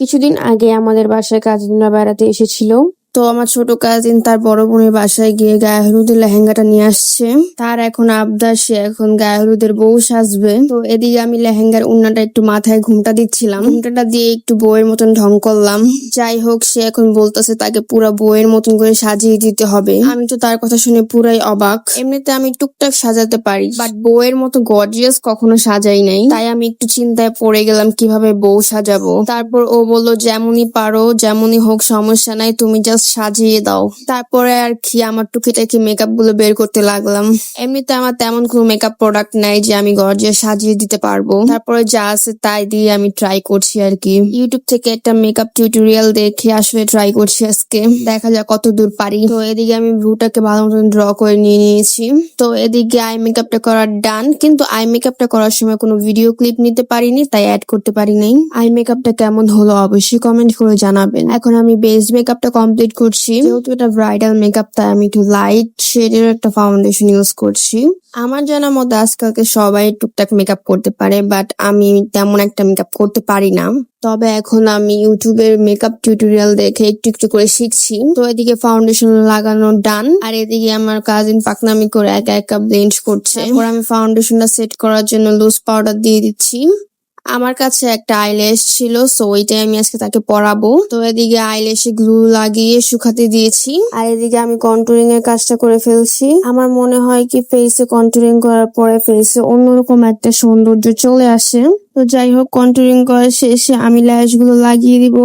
কিছুদিন আগে আমাদের বাসায় কাজিনরা বেড়াতে এসেছিল। তো আমার ছোট কাজিন তার বড় বোনের বাসায় গিয়ে গায়ে হলুদের লেহেঙ্গাটা নিয়ে আসছে। তার এখন আবদার, সে এখন গায়ে হলুদের বউ সাজবে। তো এদিকে আমি লেহেঙ্গার উন্নাটা একটু মাথায় ঘুমটা দিচ্ছিলাম। ঘুমটাটা দিয়ে একটু বউয়ের মতন ঢং করলাম। যাই হোক, সে এখন বলতেছে তাকে পুরা বউয়ের মতন করে সাজিয়ে দিতে হবে। আমি তো তার কথা শুনে পুরাই অবাক। এমনিতে আমি টুকটাক সাজাতে পারি বাট বউয়ের মতো গর্জিয়াস কখনো সাজাই নাই। তাই আমি একটু চিন্তায় পড়ে গেলাম, কীভাবে বউ সাজাবো। তারপর ও বলল, যেমনই পারো, যেমনই হোক, সমস্যা নাই, তুমি জাস্ট সাজিয়ে দাও। তারপরে আর কি আমার টুকিটাকি মেকআপগুলো বের করতে লাগলাম। এমনিতে আমার তেমন কোনো মেকআপ প্রোডাক্ট নাই যে আমি গর্জিয়াস সাজিয়ে দিতে পারব। তারপরে যা আছে তাই দিয়ে আমি ট্রাই করছি আর কি। ইউটিউব থেকে একটা মেকআপ টিউটোরিয়াল দেখে আসলে ট্রাই করছি আজকে। দেখা যাক কত দূর পারি। তো এদিকে আমি ভ্রুটাকে ভালো মতন ড্র করে নিয়ে নিয়েছি। তো এদিকে আই মেকআপটা করার ডান কিন্তু আই মেকআপটা করার সময় কোনো ভিডিও ক্লিপ নিতে পারিনি, তাই অ্যাড করতে পারি নাই আই মেকআপটা কেমন হলো অবশ্যই কমেন্ট করে জানাবেন। এখন আমি বেস মেকআপটা কমপ্লিট করছি। যেহেতু এটা ব্রাইডাল মেকআপ তাই আমি একটু লাইট শেডের একটা ফাউন্ডেশন ইউজ করছি। আমার জানা মতো আজকালকে সবাই টুকটাক মেকআপ করতে পারে বাট আমি তেমন একটা মেকআপ করতে পারি না। তবে এখন আমি ইউটিউবের মেকআপ টিউটোরিয়াল দেখে একটু একটু করে শিখছি। তো এদিকে ফাউন্ডেশন লাগানো ডান আর এদিকে আমার কাজিন পাকনামি করে একা একা ব্লেন্ড করছে। তারপর আমি ফাউন্ডেশনটা সেট করার জন্য লুজ পাউডার দিয়ে দিচ্ছি। আমার কাছে একটা আইল্যাশ ছিল সো ওইটাই আমি আজকে তাকে পরাবো। তো এদিকে আইল্যাশে গ্লু লাগিয়ে শুকাতে দিয়েছি, আর এদিকে আমি কন্টুরিং এর কাজটা করে ফেলছি। আমার মনে হয় কি ফেসে কন্টুরিং করার পরে ফেসে অন্যরকম একটা সৌন্দর্য চলে আসে। তো যাই হোক কন্টুরিং করার শেষে আমি ল্যাশগুলো লাগিয়ে দিব।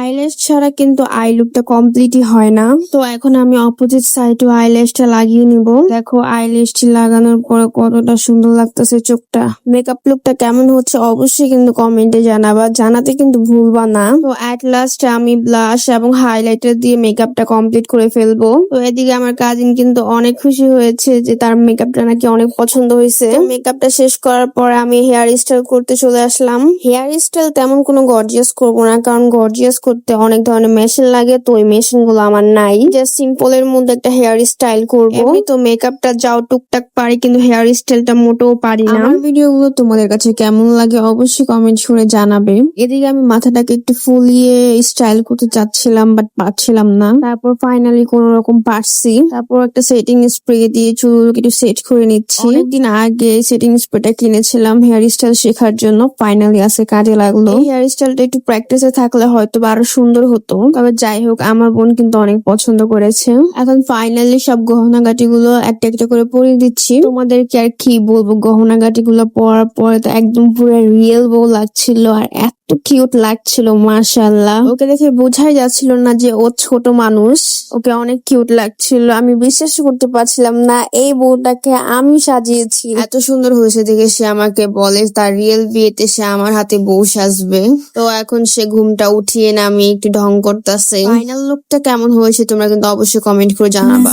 আইল্যাশ ছাড়া কিন্তু আই লুকটা কমপ্লিটই হয় না। তো এখন আমি অপোজিট সাইডে আইল্যাশটা লাগিয়ে নিব। দেখো আইল্যাশটি লাগানোর পরে কতটা সুন্দর লাগতেছে চোখটা। মেকআপ লুকটা কেমন হচ্ছে অবশ্যই কিন্তু কমেন্টে জানাবা। জানাতে কিন্তু ভুলবা না। তো অ্যাট লাস্ট আমি ব্লাশ এবং হাইলাইটার দিয়ে মেকআপটা কমপ্লিট করে ফেলব। তো এদিকে আমার কাজিন কিন্তু অনেক খুশি হয়েছে যে তার মেকআপটা নাকি অনেক পছন্দ হয়েছে। মেকআপটা শেষ করার পরে আমি হেয়ার স্টাইল করতে চলে আসলাম। হেয়ার স্টাইল তেমন কোনো গর্জিয়াস করব না কারণ গর্জিয়াস করতে অনেক ধরনের মেশিন লাগে তো ওই মেশিনগুলো আমার নাই। জাস্ট সিম্পল এর মধ্যে একটা হেয়ার স্টাইল করব তো মেকআপটা যাও টুকটাক পারি কিন্তু হেয়ার স্টাইলটা মোটেও পারি না। আমার ভিডিও গুলো তোমাদের কাছে কেমন লাগে অবশ্যই কমেন্ট করে জানাবে। এদিকে আমি মাথাটাকে একটু ফুলিয়ে স্টাইল করতে চাচ্ছিলাম বাট পারছিলাম না। তারপর ফাইনালি কোন রকম পারছি। তারপর একটা সেটিং স্প্রে দিয়ে চুল একটু সেট করে নিচ্ছি। অনেকদিন আগে সেটিং স্প্রেটা কিনেছিলাম হেয়ার স্টাইল শেখার জন্য। ফাইনালি আছে কাজে লাগল। হেয়ার স্টাইলটা একটু প্র্যাকটিসে থাকলে হয়তো আরও সুন্দর হতো। তবে যাই হোক, আমার বোন কিন্তু অনেক পছন্দ করেছে। এখন ফাইনালি সব গহনাগাটি গুলো একটা একটা করে পরিয়ে দিচ্ছি। তোমাদেরকে আর কি বলব? গহনাগাটি গুলো পরার পরে তো একদম পুরো রিয়েল বউ লাগছিল আর এত কিউট লাগছিল মাশাল্লাহ ওকে দেখে বোঝাই যাচ্ছিল না যে ও ছোট মানুষ। ওকে অনেক কিউট লাগছিল। আমি বিশ্বাস করতে পারছিলাম না এই বউটাকে আমি সাজিয়েছি। এত সুন্দর হয়েছে দেখে সে আমাকে বলে, তার রিয়েল বিয়েতে সে আমার হাতে বউ সাজবে। তো এখন সে ঘুমটা উঠিয়ে নামিয়ে একটু ঢং করতেছে। ফাইনাল লুকটা কেমন হয়েছে তোমরা কিন্তু অবশ্যই কমেন্ট করে জানাবা।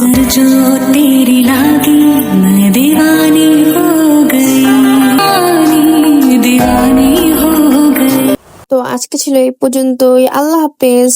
ছিল এই পর্যন্তই আল্লাহ হাফেজ